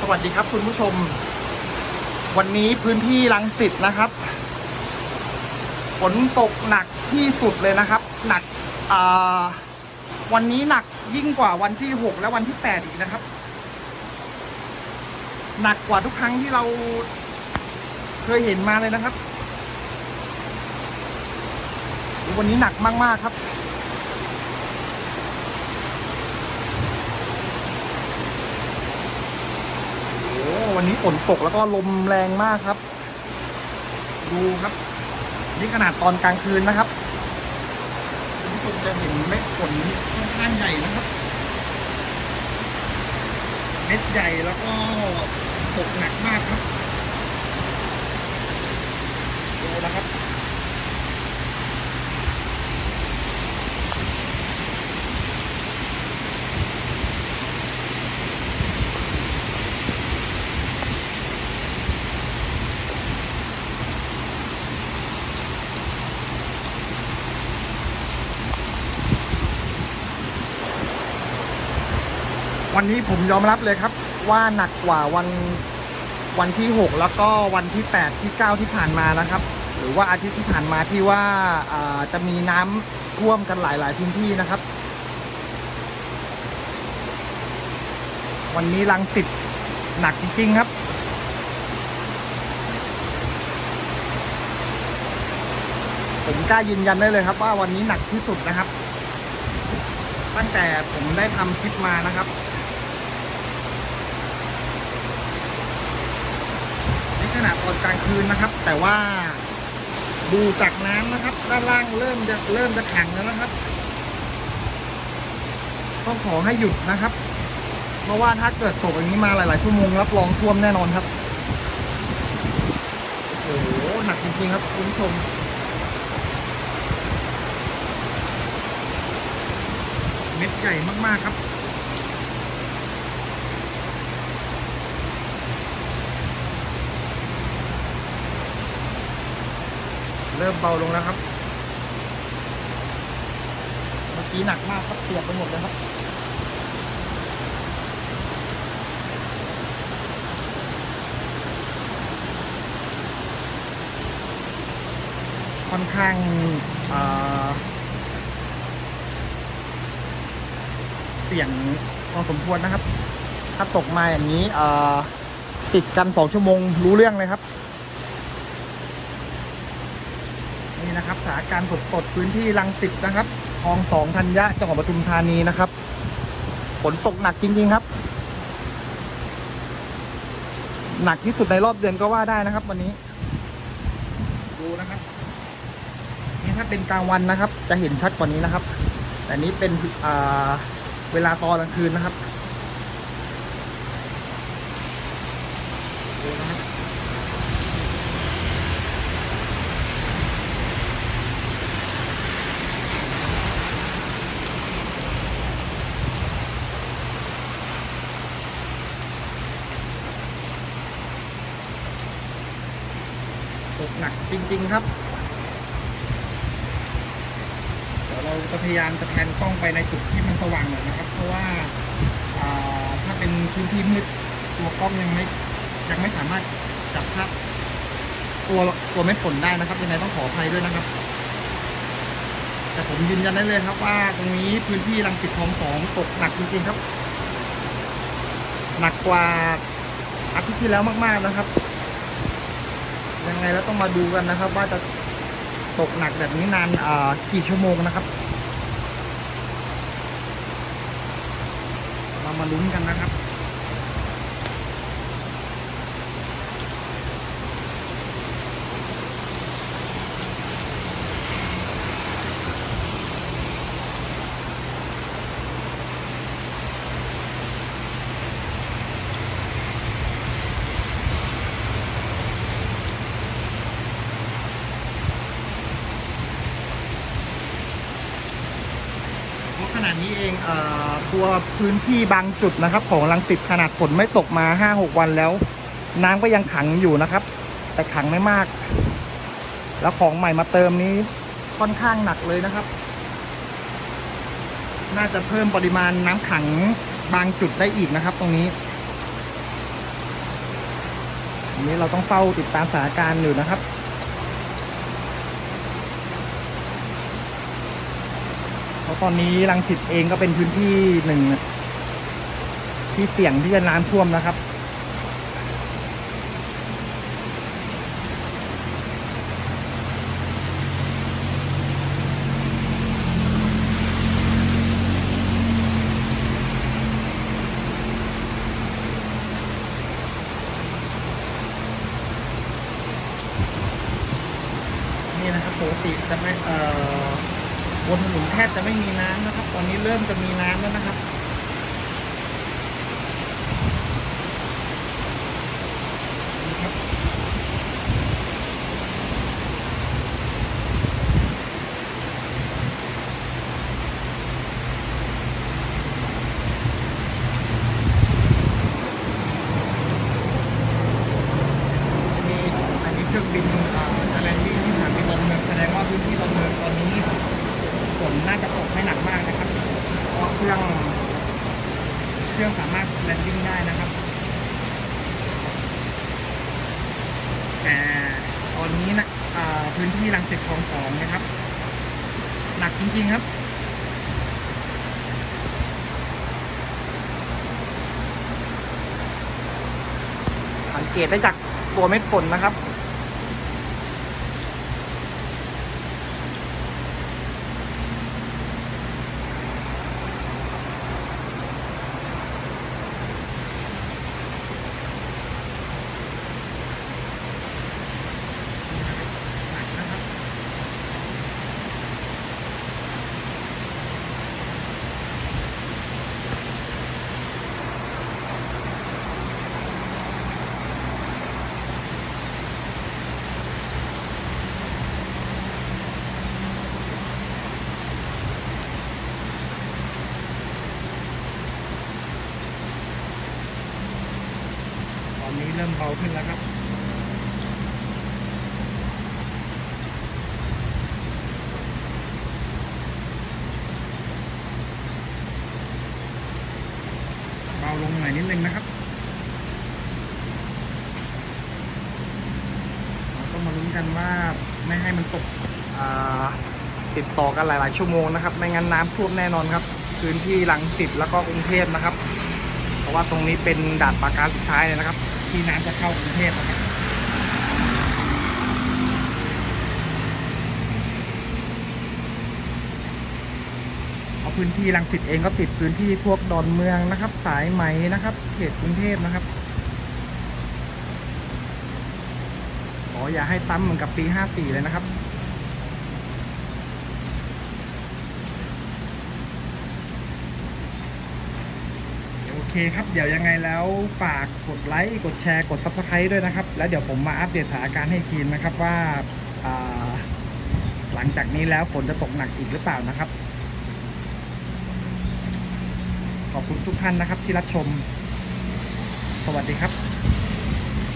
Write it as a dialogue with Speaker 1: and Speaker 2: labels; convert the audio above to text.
Speaker 1: สวัสดีครับคุณผู้ชม วันนี้พื้นที่ลังสิตนะครับฝนตกหนักที่สุดเลยนะครับ หนักวันนี้หนักยิ่งกว่าวันที่หกและวันที่แปดอีกนะครับ หนักกว่าทุกครั้งที่เราเคยเห็นมาเลยนะครับ วันนี้หนักมาก ๆ ครับ โอ้ วันนี้ฝนตกแล้วก็ลมแรงมากครับ ดูครับ นี่ขนาดตอนกลางคืนนะครับคุณผู้ชมจะเห็นเม็ดฝนค่อนข้างใหญ่นะครับ เม็ดใหญ่แล้วก็ตกหนักมากครับ ดูนะครับ วันนี้ผมยอมรับเลยครับ ว่าหนักกว่าวันวันที่หกแล้วก็วันที่แปดที่เก้าที่ผ่านมานะครับ หรือว่าอาทิตย์ที่ผ่านมาที่ว่าอ่าจะมีน้ำท่วมกันหลาย ๆ พื้นที่นะครับ วันนี้ลังสิตหนักจริง ๆ ครับผมกล้ายืนยันได้เลยครับว่าวันนี้หนักที่สุดนะครับ ตั้งแต่ผมได้ทำคลิปมานะครับ ขนาดตอนกลางคืนนะครับ แต่ว่าดูจากน้ำนะครับ ด้านล่างเริ่มจะเริ่มจะแข็งแล้วนะครับต้องขอให้หยุดนะครับ เพราะว่าถ้าเกิดตกอย่างนี้มาหลายๆชั่วโมงรับรองท่วมแน่นอนครับโอ้โหหนักจริงๆครับคุณผู้ชมเม็ดใหญ่มากๆครับ เริ่มเบาลงแล้วครับ เมื่อกี้หนักมากครับเปียกไปหมดเลยครับค่อนข้างเสี่ยงพอสมควรนะครับ ถ้าตกมาอย่างนี้ติดกันสองชั่วโมงรู้เรื่องเลยครับ นะครับสถานการณ์สดๆพื้นที่ลังสิตนะครับคลองสองธัญญะจังหวัดปทุมธานีนะครับฝนตกหนักจริง ๆครับ หนักที่สุดในรอบเดือนก็ว่าได้นะครับ วันนี้ ดูนะครับนี่ถ้าเป็นกลางวันนะครับ จะเห็นชัดกว่านี้นะครับ แต่นี้เป็นเวลาตอนกลางคืนนะครับดูนะครับตก หนักจริง ๆ ครับ เดี๋ยวเราจะพยายามจะแพนกล้องไปในจุดที่มันสว่างหน่อยนะครับ เพราะว่าถ้าเป็นพื้นที่มืดตัวกล้องยังไม่ยังไม่สามารถจับภาพตัวตัวเม็ดฝนได้นะครับยังไงต้องขออภัยด้วยนะครับ แต่ผมยืนยันได้เลยครับว่าตรงนี้พื้นที่รังสิตคลองสองตกหนักจริงๆครับ หนักกว่าอาทิตย์ที่แล้วมากๆนะครับ ยังไงแล้วต้องมาดูกันนะครับ ว่าจะตกหนักแบบนี้นานกี่ชั่วโมงนะครับ เรามาลุ้นกันนะครับ นาดนี้เองเอ่อตัวพื้นที่บางจุดนะครับ ของลังสิตขนาดฝนไม่ตกมาห้าหกวันแล้ว น้ำก็ยังขังอยู่นะครับ แต่ขังไม่มาก แล้วของใหม่มาเติมนี้ค่อนข้างหนักเลยนะครับ น่าจะเพิ่มปริมาณน้ำขังบางจุดได้อีกนะครับ ตรงนี้อันนี้เราต้องเฝ้าติดตามสถานการณ์อยู่นะครับ เพ ราะตอนนี้ลังสิตเองก็เป็นพื้นที่หนึ่งที่เสี่ยงที่จะน้ำท่วมนะครับนี่นะครับปกติจะไม่เอ่อ บนถนนแทบจะไม่มีน้ำนะครับ ตอนนี้เริ่มจะมีน้ำแล้วนะครับ นี่ครับมีอันนี้เครื่องบินเอ่อจะแลนดิ้งที่สนามบินดอนเมืองแสดงว่าพื้นที่ดอนเมืองตอนนี้ฝ นน่าจะตกไม่หนักมากนะครับเพราะเครื่องเครื่องสามารถแลนดิ้งได้นะครับ แต่ตอนนี้นะพื้นที่รังสิตคลองสองนะครับ หนักจริงๆครับสังเกตได้จากตัวเม็ดฝนนะครับ อนนี้เริ่มเบาขึ้นแล้วครับเบาลงหน่อยนิดนึงนะครับเราต้องมาลุ้นกันว่าไม่ให้มันตกติดต่อกันหลาย ๆ ชั่วโมงนะครับ ไม่งั้นน้ำท่วมแน่นอนครับ พื้นที่ลังสิตแล้วก็กรุงเทพนะครับ เพราะว่าตรงนี้เป็นด่านปราการสุดท้ายเลยนะครับ ที่น้ำจะเข้ากรุงเทพนะครับเพราพื้นที่ลังสิตเองก็ติดพื้นที่พวกดอนเมืองนะครับ สายไหมนะครับเขตกรุงเทพนะครับขออย่าให้ซ้ำเหมือนกับปี 54 เลยนะครับ โอเคครับ เดี๋ยวยังไงแล้วฝากกดไลค์กดแชร์กดซับสไครต์ด้วยนะครับ แล้วเดี๋ยวผมมาอัปเดตสถานการณ์ให้อีกทีนะครับว่าหลังจากนี้แล้วฝนจะตกหนักอีกหรือเปล่านะครับ ขอบคุณทุกท่านนะครับที่รับชม สวัสดีครับ